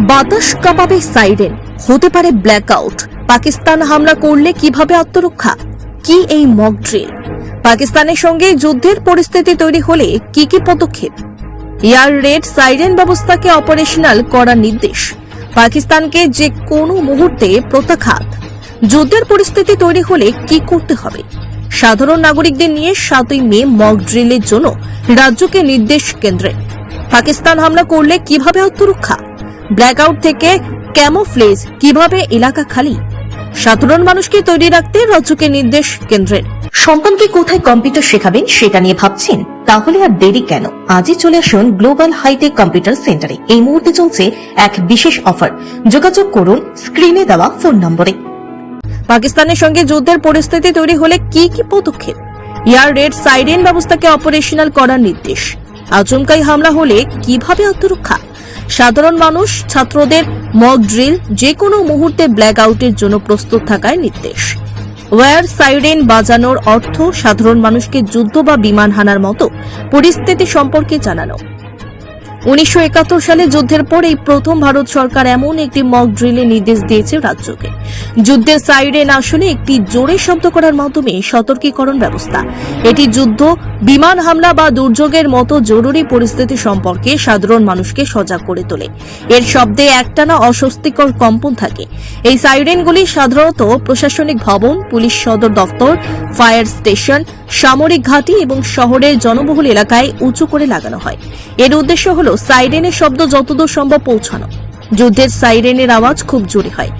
বাতাস কাঁপাবে সাইরেন। হতে পারে ব্ল্যাকআউট। পাকিস্তান হামলা করলে কীভাবে আত্মরক্ষা? কি এই মক ড্রিল? পাকিস্তানের সঙ্গে যুদ্ধের পরিস্থিতি তৈরি হলে কি কি পদক্ষেপ? এয়ার রেড সাইরেন ব্যবস্থাকে অপারেশনাল করার নির্দেশ। পাকিস্তানকে যে কোনো মুহূর্তে প্রত্যাঘাত। যুদ্ধের পরিস্থিতি তৈরি হলে কি করতে হবে? সাধারণ নাগরিকদের নিয়ে সাতই মে মক ড্রিলের জন্য রাজ্যকে নির্দেশ কেন্দ্রে। পাকিস্তান হামলা করলে কীভাবে আত্মরক্ষা? ব্ল্যাকআউট থেকে ক্যামোফ্লেজ কীভাবে এলাকা খালি? সাধারণ মানুষকে তৈরি রাখতে রাজ্যকে নির্দেশ কেন্দ্রের। সন্তানকে কোথায় কম্পিউটার শেখাবেন সেটা নিয়ে ভাবছেন? তাহলে আর দেরি কেন? আজই চলে আসুন গ্লোবাল হাইটেক কম্পিউটার সেন্টারে। এই মুহূর্তে চলছে এক বিশেষ অফার। যোগাযোগ করুন স্ক্রিনে দেওয়া ফোন নম্বরে। পাকিস্তানের সঙ্গে যুদ্ধের পরিস্থিতি তৈরি হলে কি কি পদক্ষেপ? এয়ার রেড সাইরেন ব্যবস্থাকে অপারেশনাল করার নির্দেশ। আচমকাই হামলা হলে কীভাবে আত্মরক্ষা? সাধারণ মানুষ, ছাত্রদের মক ড্রিল যে কোনো মুহূর্তে ব্ল্যাক আউটের জন্য প্রস্তুত থাকার নির্দেশ। ওয়ার সাইরেন বাজানোর অর্থ সাধারণ মানুষকে যুদ্ধ বা বিমান হানার মতো পরিস্থিতি সম্পর্কে জানানো। উনিশশো একাত্তর সালে যুদ্ধের পর এই প্রথম ভারত সরকার এমন একটি মক ড্রিলের নির্দেশ দিয়েছে রাজ্যকে। যুদ্ধের সাইরেন আসলে একটি জোরে শব্দ করার মাধ্যমে সতর্কীকরণ ব্যবস্থা। এটি যুদ্ধ, বিমান হামলা বা দুর্যোগের মতো জরুরি পরিস্থিতি সম্পর্কে সাধারণ মানুষকে সজাগ করে তোলে। এর শব্দে একটানা অস্বস্তিকর কম্পন থাকে। এই সাইরেনগুলি সাধারণত প্রশাসনিক ভবন, পুলিশ সদর দফতর ফায়ার স্টেশন সামরিক ঘাঁটি এবং শহরের জনবহুল এলাকায় উঁচু করে লাগানো হয়। এর উদ্দেশ্য হল সাইরেনের শব্দ যতদূর সম্ভব পৌঁছানো। যুদ্ধের সাইরেনের আওয়াজ খুব জোরে হয়।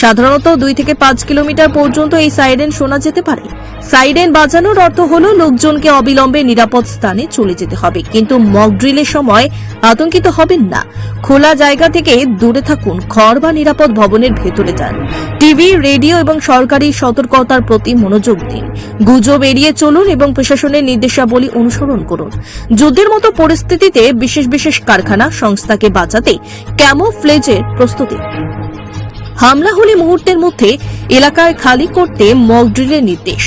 সাধারণত দুই থেকে পাঁচ কিলোমিটার পর্যন্ত এই সাইরেন শোনা যেতে পারে। সাইরেন বাজানোর অর্থ হল লোকজনকে অবিলম্বে নিরাপদ স্থানে চলে যেতে হবে, কিন্তু মক ড্রিলের সময় আতঙ্কিত হবেন না। খোলা জায়গা থেকে দূরে থাকুন, ঘর বা নিরাপদ ভবনের ভেতরে যান। টিভি, রেডিও এবং সরকারি সতর্কতার প্রতি মনোযোগ দিন। গুজব এড়িয়ে চলুন এবং প্রশাসনের নির্দেশাবলী অনুসরণ করুন। যুদ্ধের মতো পরিস্থিতিতে বিশেষ বিশেষ কারখানা, সংস্থাকে বাঁচাতে ক্যামোফ্লেজের প্রস্তুতি। হামলা হলে মুহূর্তের মধ্যে এলাকায় খালি করতে মক ড্রিলের নির্দেশ।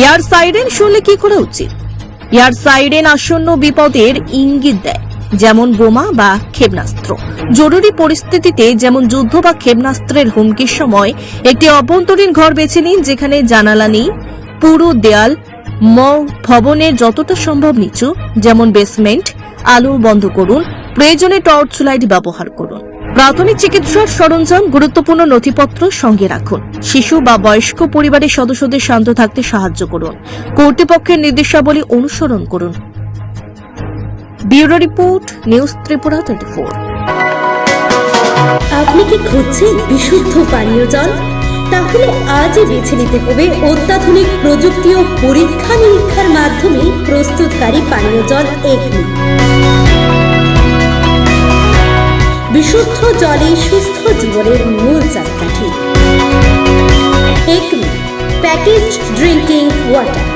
এয়ার সাইরেন শুনলে কি করা উচিত? এয়ার সাইরেন আসন্ন বিপদের ইঙ্গিত দেয়, যেমন বোমা বা ক্ষেপণাস্ত্র। জরুরি পরিস্থিতিতে যেমন যুদ্ধ বা ক্ষেপণাস্ত্রের হুমকির সময় একটি অভ্যন্তরীণ ঘর বেছে নিন যেখানে জানালা নেই, পুরো দেয়াল ম ভবনের যতটা সম্ভব নিচু, যেমন বেসমেন্ট আলো বন্ধ করুন, প্রয়োজনে টর্চ লাইট ব্যবহার করুন। প্রাথমিক চিকিৎসার সরঞ্জাম, গুরুত্বপূর্ণ নথিপত্র সঙ্গে রাখুন। শিশু বা বয়স্ক পরিবারের সদস্যদের শান্ত থাকতে সাহায্য করুন। কর্তৃপক্ষের নির্দেশাবলী অনুসরণ করুন। ব্যুরো রিপোর্ট, নিউজ ত্রিপুরা আপনি কি খুঁজছেন বিশুদ্ধ পানীয় জল? তাহলে আজই বেছে নিতে হবে অত্যাধুনিক প্রযুক্তি ও পরীক্ষা নিরীক্ষার মাধ্যমে প্রস্তুতকারী পানীয় জল এগনি বিশুদ্ধ জলে সুস্থ জীবনের মূল চাকাঠি। Package drinking water